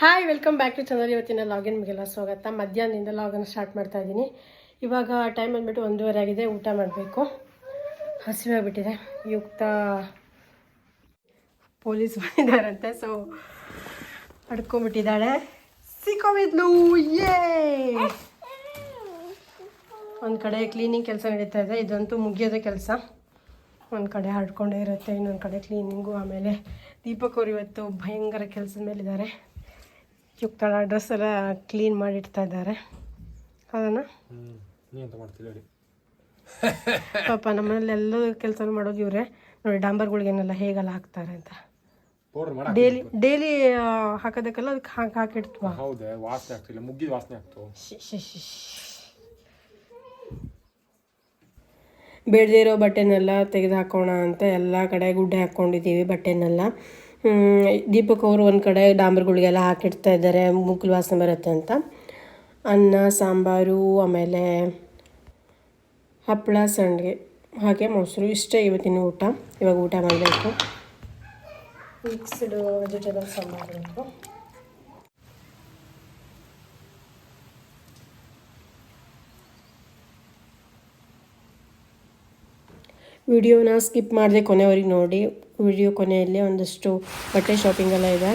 Hi welcome back to channel ಇವತ್ತಿನ login ನಿಮಗೆಲ್ಲ ಸ್ವಾಗತ. ಮಧ್ಯಾಹ್ನದಿಂದ ಲಾಗನ್ ಸ್ಟಾರ್ಟ್ ಮಾಡ್ತಾ ಇದ್ದೀನಿ. ಇವಾಗ ಟೈಮ್ ಬಂದ್ಬಿಟ್ಟು ಒಂದೂವರೆ ಆಗಿದೆ, ಊಟ ಮಾಡಬೇಕು. ಹಸಿವಾಗ್ಬಿಟ್ಟಿದೆ ಯುಕ್ತ ಪೊಲೀಸ್ ಬಂದಿದ್ದಾರಂತೆ ಸೊ ಪಡ್ಕೊಂಬಿಟ್ಟಿದ್ದಾಳೆ ಸಿಕ್ಕೋಬಿದ್ಲು ಯೇ ಒಂದು ಕಡೆ ಕ್ಲೀನಿಂಗ್ ಕೆಲಸ ನಡೀತಾ ಇದೆ. ಇದಂತೂ ಮುಗಿಯೋದೇ ಕೆಲಸ. ಒಂದು ಕಡೆ ಹಡ್ಕೊಂಡೇ ಇರುತ್ತೆ, ಇನ್ನೊಂದು ಕಡೆ ಕ್ಲೀನಿಂಗು ಆಮೇಲೆ ದೀಪಕ್ ಅವರು ಇವತ್ತು ಭಯಂಕರ ಕೆಲಸದ ಮೇಲಿದ್ದಾರೆ. ಯುಕ್ತಳ ಡ್ರೆಸ್ ಎಲ್ಲ ಕ್ಲೀನ್ ಮಾಡಿಡ್ತಾ ಇದ್ದಾರೆ. ಅದನ್ನು? ಪಾಪ ನಮ್ಮನೇಲಿ ಎಲ್ಲ ಕೆಲಸ ಮಾಡೋದು ಇವರೇ. ನೋಡಿ ಡಾಂಬರ್ಗಳಿಗೇನೆಲ್ಲ ಹೇಗೆಲ್ಲ ಹಾಕ್ತಾರೆ ಅಂತ. ಡೇಲಿ ಡೈಲಿ ಹಾಕೋದಕ್ಕೆಲ್ಲ ಅದಕ್ಕೆ ಹಾಕಿ ಹಾಕಿಡ್ತು ಹೌದೇ ವಾಸನೆ ಆಗ್ತಿಲ್ಲ ಮುಗ್ಗಿದ ವಾಸನೆ ಆಗ್ತು. ಬೇಡದೇ ಇರೋ ಬಟ್ಟೆನೆಲ್ಲ ತೆಗೆದು ಹಾಕೋಣ ಅಂತ ಎಲ್ಲ ಕಡೆ ಗುಡ್ಡೆ ಹಾಕ್ಕೊಂಡಿದ್ದೀವಿ ಬಟ್ಟೆನೆಲ್ಲ. ದೀಪಕ್ ಅವರು ಒಂದು ಕಡೆ ಡಾಂಬರ್ಗಳಿಗೆಲ್ಲ ಹಾಕಿಡ್ತಾ ಇದ್ದಾರೆ ಮುಗ್ಲು ವಾಸನೆ ಬರುತ್ತೆ ಅಂತ. ಅನ್ನ ಸಾಂಬಾರು ಆಮೇಲೆ ಹಪ್ಪಳ ಸಂಡಿಗೆ ಹಾಗೆ ಮೊಸರು ಇಷ್ಟೇ ಇವತ್ತಿನ ಊಟ. ಇವಾಗ ಊಟ ಮಾಡಬೇಕು. ಮಿಕ್ಸ್ಡ್ ವೆಜಿಟೇಬಲ್ ಸಾಂಬಾರು ವಿಡಿಯೋನ ಸ್ಕಿಪ್ ಮಾಡದೆ ಕೊನೆವರೆಗೆ ನೋಡಿ. ವಿಡಿಯೋ ಕೊನೆಯಲ್ಲಿ ಒಂದಷ್ಟು ಬಟ್ಟೆ ಶಾಪಿಂಗ್ ಎಲ್ಲ ಇದೆ.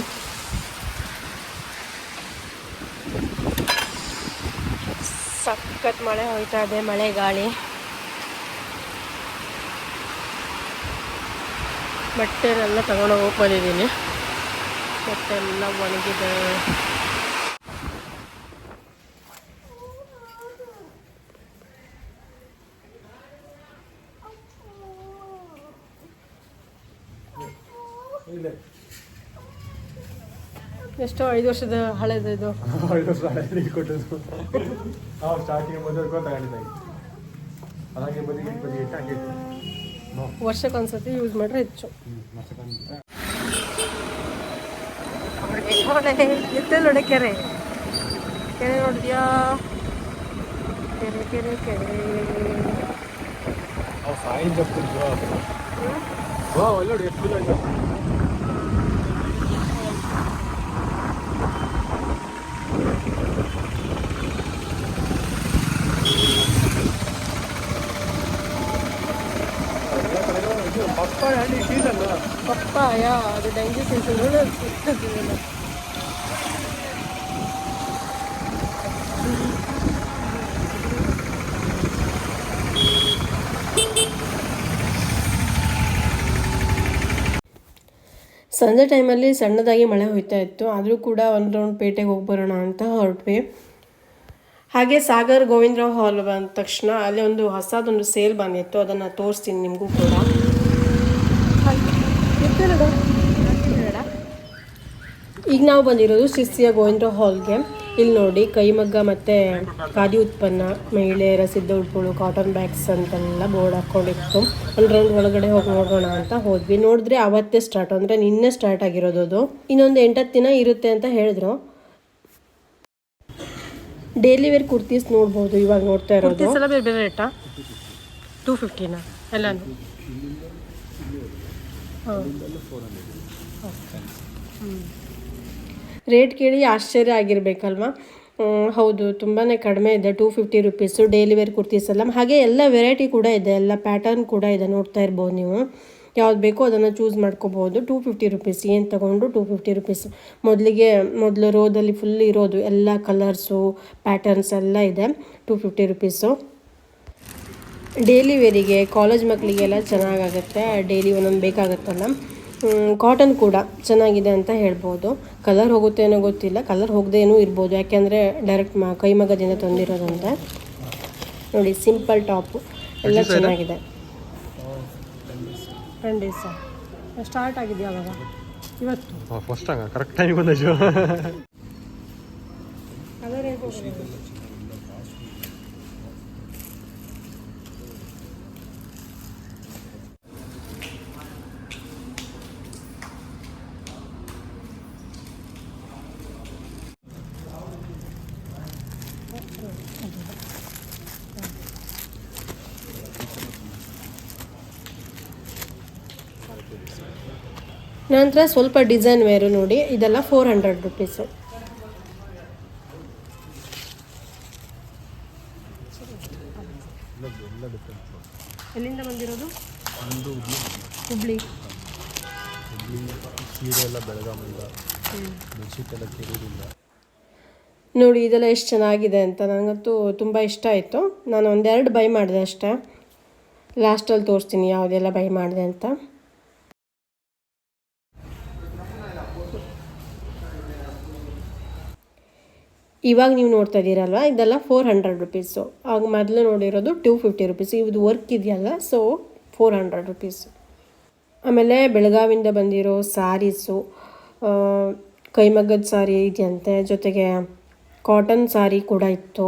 ಸಖತ್ ಮಳೆ ಹೋಯ್ತಾ ಇದೆ, ಮಳೆ ಗಾಳಿ. ಬಟ್ಟೆನೆಲ್ಲ ತಗೊಂಡು ಹೋಗಿ ಬಂದಿದ್ದೀನಿ. ಬಟ್ಟೆ ಎಲ್ಲ ಒಣಗಿದೆ. ಎಷ್ಟೋ ಐದು ವರ್ಷದ ಹಳೇದು ಇದು. ಐದು ವರ್ಷ ಹಳೆ ಕೊಟ್ಟದ್ದು. ನಾವು ಸ್ಟಾರ್ಟಿಂಗ್ ಮೊದಲು ತಗೊಂಡಿದ್ದೆ ಅದಾಗೆ ಬದಿಗೆ ಬದಿಗೆ ನೋ. ವರ್ಷಕ್ಕೊಂದ್ಸತಿ ಯೂಸ್ ಮಾಡ್ರೆ ಹೆಚ್ಚು. ಹ್ಞೂ ಮಸ್ತ್ ಎತ್ತೆ ನೋಡಿ ಕೆರೆ. ಕೆರೆ ನೋಡಿದ್ಯಾ? ಕೆರೆ ಕೆರೆ ಕೆರೆ. ಸಾಯಿ ಜಪ್ತಿದ್ರು ಹೋ ಒಳ್ಳೆ ನೋಡಿ ಎಷ್ಟು ಬಿಲ್ ಆಯ್ತು ಪಪ್ಪಾಯ ಅದು ಡೆಂಗ್ಯೂ ಸೀಸನ್ ಸಂಜೆ ಟೈಮಲ್ಲಿ ಸಣ್ಣದಾಗಿ ಮಳೆ ಹೋಯ್ತಾ ಇತ್ತು. ಆದರೂ ಕೂಡ ಒಂದು ರೌಂಡ್ ಪೇಟೆಗೆ ಹೋಗಿ ಬರೋಣ ಅಂತ ಹೊರಟ್ವಿ. ಹಾಗೆ ಸಾಗರ್ ಗೋವಿಂದರಾವ್ ಹಾಲ್ ಬಂದ ತಕ್ಷಣ ಅಲ್ಲಿ ಒಂದು ಹೊಸದೊಂದು ಸೇಲ್ ಬಂದಿತ್ತು. ಅದನ್ನು ತೋರಿಸ್ತೀನಿ ನಿಮಗೂ ಕೂಡ. ಈಗ ನಾವು ಬಂದಿರೋದು ಶಿಸ್ತಿಯ ಗೋವಿಂದ್ರ ಹಾಲ್ಗೆ ಇಲ್ಲಿ ನೋಡಿ, ಕೈಮಗ್ಗ ಮತ್ತು ಖಾದಿ ಉತ್ಪನ್ನ ಮಹಿಳೆಯರ ಸಿದ್ಧ ಉಡುಪುಗಳು ಕಾಟನ್ ಬ್ಯಾಗ್ಸ್ ಅಂತೆಲ್ಲ ಬೋರ್ಡ್ ಹಾಕ್ಕೊಂಡಿತ್ತು. ಒಂದು ರೌಂಡ್ ಒಳಗಡೆ ಹೋಗಿ ನೋಡೋಣ ಅಂತ ಹೋದ್ವಿ. ನೋಡಿದ್ರೆ ಅವತ್ತೇ ಸ್ಟಾರ್ಟ್ ಅಂದರೆ ನಿನ್ನೆ ಸ್ಟಾರ್ಟ್ ಆಗಿರೋದು ಅದು. ಇನ್ನೊಂದು ಎಂಟತ್ತು ದಿನ ಇರುತ್ತೆ ಅಂತ ಹೇಳಿದ್ರು. ಡೈಲಿ ವೇರ್ ಕುರ್ತೀಸ್ ನೋಡ್ಬೋದು, ಇವಾಗ ನೋಡ್ತಾ ಇರೋದು. ಎಲ್ಲ ಟೂ ಫಿಫ್ಟಿನಾ ಎಲ್ಲನೂ? ರೇಟ್ ಕೇಳಿ ಆಶ್ಚರ್ಯ ಆಗಿರ್ಬೇಕಲ್ವಾ? ಹೌದು ತುಂಬಾ ಕಡಿಮೆ ಇದೆ two fifty rupees daily wear kurtis ಹಾಗೆ ಎಲ್ಲ ವೆರೈಟಿ ಕೂಡ ಇದೆ, ಎಲ್ಲ ಪ್ಯಾಟರ್ನ್ ಕೂಡ ಇದೆ, ನೋಡ್ತಾ ಇರ್ಬೋದು ನೀವು. ಯಾವ್ದು ಬೇಕೋ ಅದನ್ನು ಚೂಸ್ ಮಾಡ್ಕೋಬೋದು. ಟೂ ಫಿಫ್ಟಿ ರುಪೀಸ್ ಏನು ತೊಗೊಂಡು ಟೂ ಫಿಫ್ಟಿ ರುಪೀಸ್ ಮೊದಲಿಗೆ, ಮೊದಲು ರೋದಲ್ಲಿ ಫುಲ್ ಇರೋದು ಎಲ್ಲ ಕಲರ್ಸು ಪ್ಯಾಟರ್ನ್ಸ್ ಎಲ್ಲ ಇದೆ ಟೂ ಫಿಫ್ಟಿ ರುಪೀಸು ಡೈಲಿ ವೇರಿಗೆ ಕಾಲೇಜ್ ಮಕ್ಕಳಿಗೆಲ್ಲ ಚೆನ್ನಾಗಾಗುತ್ತೆ ಡೈಲಿ ಒಂದೊಂದು ಬೇಕಾಗುತ್ತಲ್ಲ. ಕಾಟನ್ ಕೂಡ ಚೆನ್ನಾಗಿದೆ ಅಂತ ಹೇಳ್ಬೋದು. ಕಲರ್ ಹೋಗುತ್ತೆ ಏನೋ ಗೊತ್ತಿಲ್ಲ. ಕಲರ್ ಹೋಗದೇನೂ ಇರ್ಬೋದು. ಯಾಕೆಂದರೆ ಡೈರೆಕ್ಟ್ ಮ ಕೈಮಗದಿಂದ ತಂದಿರೋದಂತ. ನೋಡಿ ಸಿಂಪಲ್ ಟಾಪು ಎಲ್ಲ ಚೆನ್ನಾಗಿದೆ. ಟೆನ್ ಡೇಸ ಸ್ಟಾರ್ಟ್ ಆಗಿದೆ ಅವಾಗ? ಇವತ್ತು? ಫಸ್ಟ್ ಕರೆಕ್ಟ್ ಬಂದ ಕಲರ್ ನಂತರ ಸ್ವಲ್ಪ ಡಿಸೈನ್ ವೇರು ನೋಡಿ ಇದೆಲ್ಲ ಫೋರ್ ಹಂಡ್ರೆಡ್ ರುಪೀಸು ಎಲ್ಲಿಂದ ಬಂದಿರೋದು? ಹುಬ್ಳಿ. ನೋಡಿ ಇದೆಲ್ಲ ಎಷ್ಟು ಚೆನ್ನಾಗಿದೆ ಅಂತ ನನಗಂತೂ ತುಂಬ ಇಷ್ಟ ಆಯಿತು. ನಾನು ಒಂದೆರಡು ಬೈ ಮಾಡಿದೆ ಅಷ್ಟೇ. ಲಾಸ್ಟಲ್ಲಿ ತೋರಿಸ್ತೀನಿ ಯಾವುದೆಲ್ಲ ಬೈ ಮಾಡಿದೆ ಅಂತ. ಇವಾಗ ನೀವು ನೋಡ್ತಾ ಇದ್ದೀರಲ್ವ? ಇದೆಲ್ಲ ಫೋರ್ ಹಂಡ್ರೆಡ್ ರುಪೀಸು ಆಗ ಮೊದಲು ನೋಡಿರೋದು ಟೂ ಫಿಫ್ಟಿ ರುಪೀಸ್ ಇದು ವರ್ಕ್ ಇದೆಯಲ್ಲ ಸೊ ಫೋರ್ ಹಂಡ್ರೆಡ್ ರುಪೀಸು ಆಮೇಲೆ ಬೆಳಗಾವಿಂದ ಬಂದಿರೋ ಸ್ಯಾರೀಸು ಕೈಮಗ್ಗದ ಸಾರಿ ಇದೆಯಂತೆ. ಜೊತೆಗೆ ಕಾಟನ್ ಸಾರಿ ಕೂಡ ಇತ್ತು.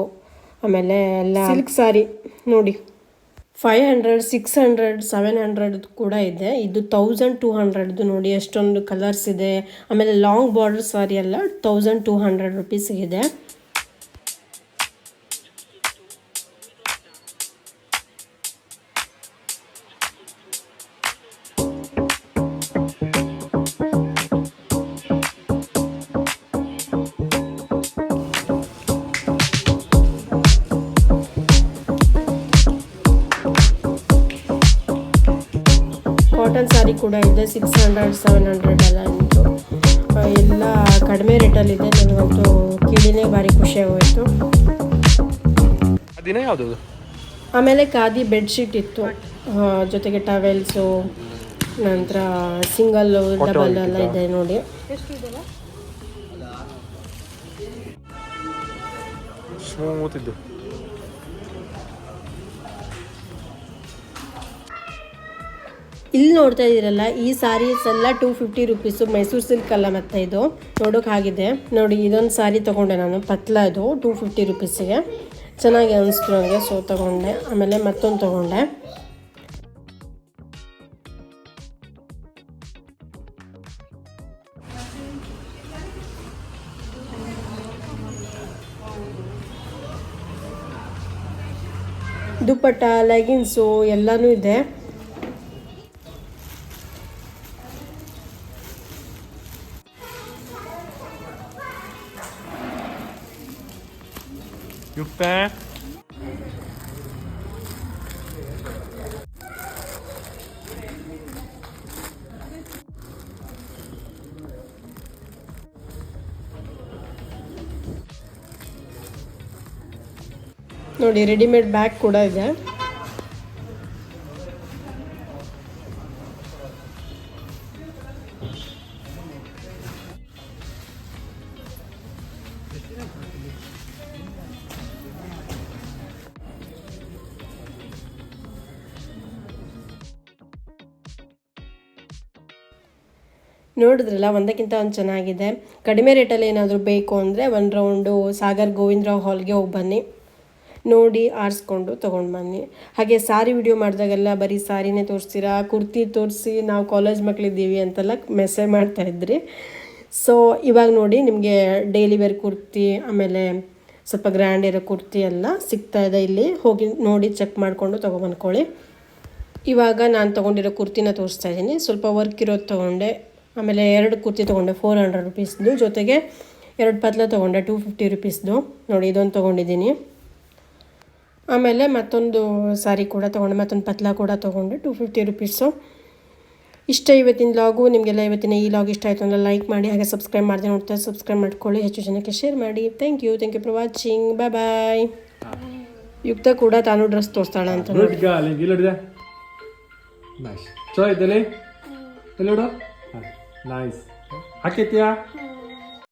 ಆಮೇಲೆ ಎಲ್ಲ ಸಿಲ್ಕ್ ಸಾರಿ ನೋಡಿ five hundred six hundred seven hundred ಕೂಡ ಇದೆ. ಇದು ತೌಸಂಡ್ ಟೂ ಹಂಡ್ರೆಡ್ದು ನೋಡಿ ಎಷ್ಟೊಂದು ಕಲರ್ಸ್ ಇದೆ. ಆಮೇಲೆ ಲಾಂಗ್ ಬಾರ್ಡರ್ ಸಾರಿ ಎಲ್ಲ ತೌಸಂಡ್ ಟೂ ಹಂಡ್ರೆಡ್ ರುಪೀಸಿಗಿದೆ ಕಾಟನ್ ಸಾರಿ ಕೂಡ ಇದೆ ಸಿಕ್ಸ್ ಹಂಡ್ರೆಡ್ ಸೆವೆನ್ ಹಂಡ್ರೆಡ್ ಎಲ್ಲ ಇತ್ತು. ಎಲ್ಲ ಕಡಿಮೆ ರೇಟಲ್ಲಿದೆ ನನಗಂತೂ ಕೇಳಿನೇ ಭಾರಿ ಖುಷಿ ಯಾವುದು ಆಮೇಲೆ ಖಾದಿ ಬೆಡ್ಶೀಟ್ ಇತ್ತು. ಜೊತೆಗೆ ಟವೆಲ್ಸು ನಂತರ ಸಿಂಗಲ್ ಡಬಲ್ ಎಲ್ಲ ಇದೆ ನೋಡಿ. ಸ್ಮೂತ್ ಇದ್ದು ಇಲ್ಲಿ ನೋಡ್ತಾ ಇದ್ದೀರಲ್ಲ, ಈ ಸಾರೀಸ್ ಎಲ್ಲ two fifty rupees Mysuru silk ಅಲ್ಲ ಮತ್ತೆ ಇದು. ನೋಡೋಕೆ ಆಗಿದೆ ನೋಡಿ, ಇದೊಂದು ಸಾರಿ ತೊಗೊಂಡೆ ನಾನು, ಪತ್ಲ ಇದು ಟೂ ಫಿಫ್ಟಿ ರುಪೀಸಿಗೆ ಚೆನ್ನಾಗಿ ಅನಿಸ್ತು ನನಗೆ ಸೊ ತೊಗೊಂಡೆ. ಆಮೇಲೆ ಮತ್ತೊಂದು ತೊಗೊಂಡೆ. ದುಪ್ಪಟ್ಟ ಲೆಗಿನ್ಸು ಎಲ್ಲನೂ ಇದೆ. ಯುಕ್ತ ನೋಡಿ ರೆಡಿಮೇಡ್ ಬ್ಯಾಗ್ ಕೂಡ ಇದೆ. ನೋಡಿದ್ರಲ್ಲ, ಒಂದಕ್ಕಿಂತ ಒಂದು ಚೆನ್ನಾಗಿದೆ. ಕಡಿಮೆ ರೇಟಲ್ಲಿ ಏನಾದರೂ ಬೇಕು ಅಂದರೆ ಒಂದು ರೌಂಡು ಸಾಗರ್ ಗೋವಿಂದರಾವ್ ಹಾಲ್ಗೆ ಹೋಗಿ ಬನ್ನಿ. ನೋಡಿ ಆರಿಸ್ಕೊಂಡು ತೊಗೊಂಡು ಬನ್ನಿ. ಹಾಗೆ ಸಾರಿ ವಿಡಿಯೋ ಮಾಡಿದಾಗೆಲ್ಲ ಬರೀ ಸಾರಿನೇ ತೋರಿಸ್ತೀರಾ? ಕುರ್ತಿ ತೋರಿಸಿ ನಾವು ಕಾಲೇಜ್ ಮಕ್ಕಳಿದ್ದೀವಿ ಅಂತೆಲ್ಲ ಮೆಸೇಜ್ ಮಾಡ್ತಾಯಿದ್ರಿ ಸೊ ಇವಾಗ ನೋಡಿ ನಿಮಗೆ ಡೈಲಿ ವೇರ್ ಕುರ್ತಿ, ಆಮೇಲೆ ಸ್ವಲ್ಪ ಗ್ರ್ಯಾಂಡ್ ಇರೋ ಕುರ್ತಿ ಎಲ್ಲ ಸಿಗ್ತಾ ಇದೆ ಇಲ್ಲಿ. ಹೋಗಿ ನೋಡಿ ಚೆಕ್ ಮಾಡಿಕೊಂಡು ತೊಗೊಬಂದ್ಕೊಳ್ಳಿ ಇವಾಗ ನಾನು ತೊಗೊಂಡಿರೋ ಕುರ್ತಿನ ತೋರಿಸ್ತಾ ಇದ್ದೀನಿ. ಸ್ವಲ್ಪ ವರ್ಕ್ ಇರೋದು ತೊಗೊಂಡೆ. ಆಮೇಲೆ ಎರಡು ಕುರ್ತಿ ತೊಗೊಂಡೆ ಫೋರ್ ಹಂಡ್ರೆಡ್ ರುಪೀಸ್ದು ಜೊತೆಗೆ ಎರಡು ಪತ್ಲ ತೊಗೊಂಡೆ ಟೂ ಫಿಫ್ಟಿ ರುಪೀಸ್ದು ನೋಡಿ ಇದೊಂದು ತೊಗೊಂಡಿದ್ದೀನಿ. ಆಮೇಲೆ ಮತ್ತೊಂದು ಸಾರಿ ಕೂಡ ತೊಗೊಂಡೆ ಮತ್ತೊಂದು ಪತ್ಲ ಕೂಡ ತೊಗೊಂಡೆ ಟೂ ಫಿಫ್ಟಿ ರುಪೀಸು ಇಷ್ಟ ಇವತ್ತಿನ ಲಾಗು ನಿಮಗೆಲ್ಲ ಇವತ್ತಿನ ಈ ಲಾಗ್ ಇಷ್ಟ ಆಯಿತು ಅಂದರೆ ಲೈಕ್ ಮಾಡಿ ಹಾಗೆ ಸಬ್ಸ್ಕ್ರೈಬ್ ಮಾಡಿದೆ ನೋಡ್ತಾ ಸಬ್ಸ್ಕ್ರೈಬ್ ಮಾಡ್ಕೊಳ್ಳಿ ಹೆಚ್ಚು ಜನಕ್ಕೆ ಶೇರ್ ಮಾಡಿ. Thank you thank you for watching bye bye ಯುಕ್ತ ಕೂಡ ತಾನು ಡ್ರೆಸ್ ತೋರಿಸ್ತಾಳೆ ಅಂತ ನೋಡಿ? Nice. Hakete.